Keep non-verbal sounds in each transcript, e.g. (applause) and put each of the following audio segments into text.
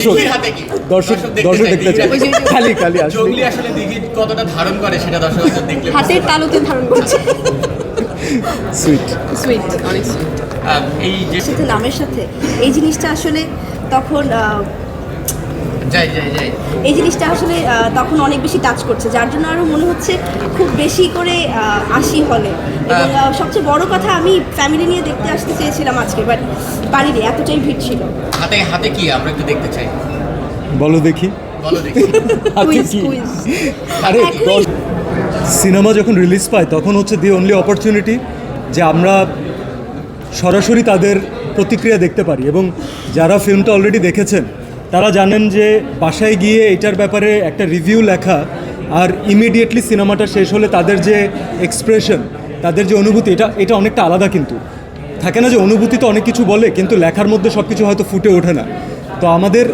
দিঘির হাতে কি? দর্শক দর্শক দেখতে চাই। খালি খালি জঙ্গলি আসলে দিঘি কতটা ধারণ করে সেটা দর্শক দেখলে হাতের তালুতে ধারণ করছে। সুইট সুইট অনেক সুইট এই যে নামের সাথে। এই জিনিসটা আসলে তখন এই জিনিসটা আসলে তখন অনেক বেশি টাচ করছে যার জন্য আরও মনে হচ্ছে খুব বেশি করে আসি হলে। এবং সবচেয়ে বড় কথা আমি ফ্যামিলি নিয়ে দেখতে আসতে চেয়েছিলাম আজকে বাট পারিনি এতটাই ভিড় ছিল। হাতে হাতে কি? আমরা একটু দেখতে চাই। বলো দেখি? (laughs) আরে সিনেমা যখন রিলিজ পায় তখন হচ্ছে দি অনলি অপরচুনিটি যে আমরা সরাসরি তাদের প্রতিক্রিয়া দেখতে পারি। এবং যারা ফিল্মটা অলরেডি দেখেছেন তারা জানেন যে বাসায় গিয়ে এটার ব্যাপারে একটা রিভিউ লেখা আর ইমিডিয়েটলি সিনেমাটা শেষ হলে তাদের যে এক্সপ্রেশন তাদের যে অনুভূতি, এটা এটা অনেকটা আলাদা কিন্তু। থাকে না যে অনুভূতি তো অনেক কিছু বলে, কিন্তু লেখার মধ্যে সব কিছু হয়তো ফুটে ওঠে না। তো আমাদের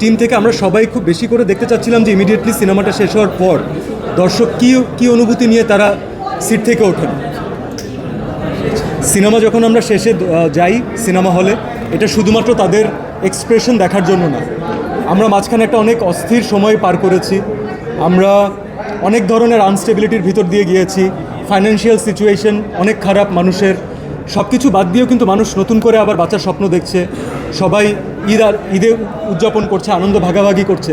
টিম থেকে আমরা সবাই খুব বেশি করে দেখতে চাচ্ছিলাম যে ইমিডিয়েটলি সিনেমাটা শেষ হওয়ার পর দর্শক কী কী অনুভূতি নিয়ে তারা সিট থেকে ওঠেন। সিনেমা যখন আমরা শেষে যাই সিনেমা হলে, এটা শুধুমাত্র তাদের এক্সপ্রেশন দেখার জন্য না। আমরা মাঝখানে একটা অনেক অস্থির সময় পার করেছি। আমরা অনেক ধরনের আনস্টেবিলিটির ভিতর দিয়ে গিয়েছি। ফাইন্যান্সিয়াল সিচুয়েশন অনেক খারাপ মানুষের। সব কিছু বাদ দিয়েও কিন্তু মানুষ নতুন করে আবার বাচ্চার স্বপ্ন দেখছে। সবাই ঈদ আর, ঈদে উদযাপন করছে, আনন্দ ভাগাভাগি করছে।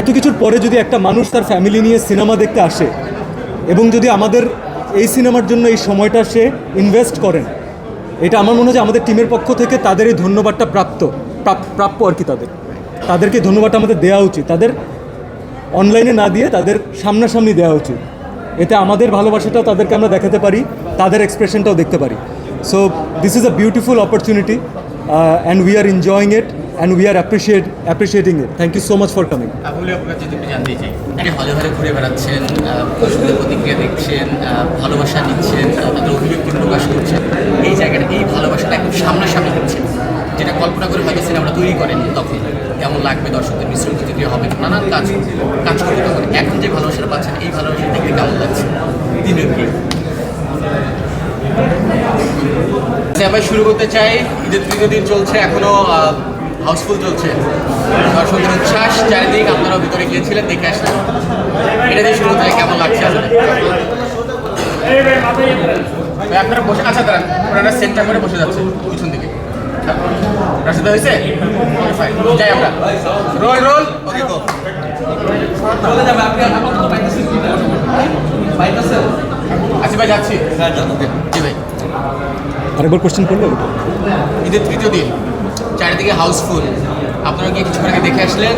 এত কিছুর পরে যদি একটা মানুষ তার ফ্যামিলি নিয়ে সিনেমা দেখতে আসে, এবং যদি আমাদের এই সিনেমার জন্য এই সময়টা সে ইনভেস্ট করেন। এটা আমার মনে হয় যে আমাদের টিমের পক্ষ থেকে তাদের এই ধন্যবাদটা প্রাপ্ত, প্রাপ- প্রাপ্য আর কি তাদের। তাদেরকে ধন্যবাদটা আমাদের দেওয়া উচিত। তাদের অনলাইনে না দিয়ে তাদের সামনাসামনি দেওয়া উচিত। এতে আমাদের ভালোবাসাটাও তাদেরকে আমরা দেখাতে পারি, তাদের এক্সপ্রেশনটাও দেখতে পারি। So this is a beautiful opportunity and we are enjoying it and we are appreciate appreciating it thank you so much for coming আপনি আপনার যদি একটু জানতে চাই আপনি হলে হলে ঘুরে বেড়াচ্ছেন আহ, প্রতিক্রিয়া দেখছেন ভালোবাসা নিচ্ছেন আহ, তাদের অভিব্যক্তি প্রকাশ করছেন এই জায়গাটা এই ভালোবাসাটা একদম সামনাসামনি দিচ্ছেন যেটা কল্পনা করে হয়তো সিনেমাটা তৈরি করেন তখন। কেমন লাগবে দর্শকদের মিশ্র প্রতিক্রিয়া হবে নানান কাজ কাজ করতে তখন এখন যে ভালোবাসাটা পাচ্ছেন এই ভালোবাসা দেখতে কেমন লাগছে? দিনের কি আমরা শুরু করতে চাই ঈদের তৃতীয় দিন চলছে এখনও হাউসফুল চলছে। দর্শকদের উচ্ছ্বাস চারিদিক আপনারা ভিতরে গিয়েছিলেন দেখে আসলেন। এটা দিয়ে শুরু চাই, কেমন লাগছে আপনারা বসে আচ্ছা দাঁড়ান। ওনারা সেন্টার করে বসে যাচ্ছে পিছন দিকে। রাশিদা হয়েছে. যাই আমরা। Roll roll. ওকে গো আচ্ছা ভাই যাচ্ছি। জি ভাই। আরেকবার কোশ্চেন করল ঈদের তৃতীয় দিন। চারিদিকে হাউসফুল আপনারা কি কিছু আগে দেখে আসলেন?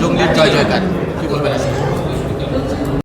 জঙ্গলির জয় জয়কার কি বলবেন আসলে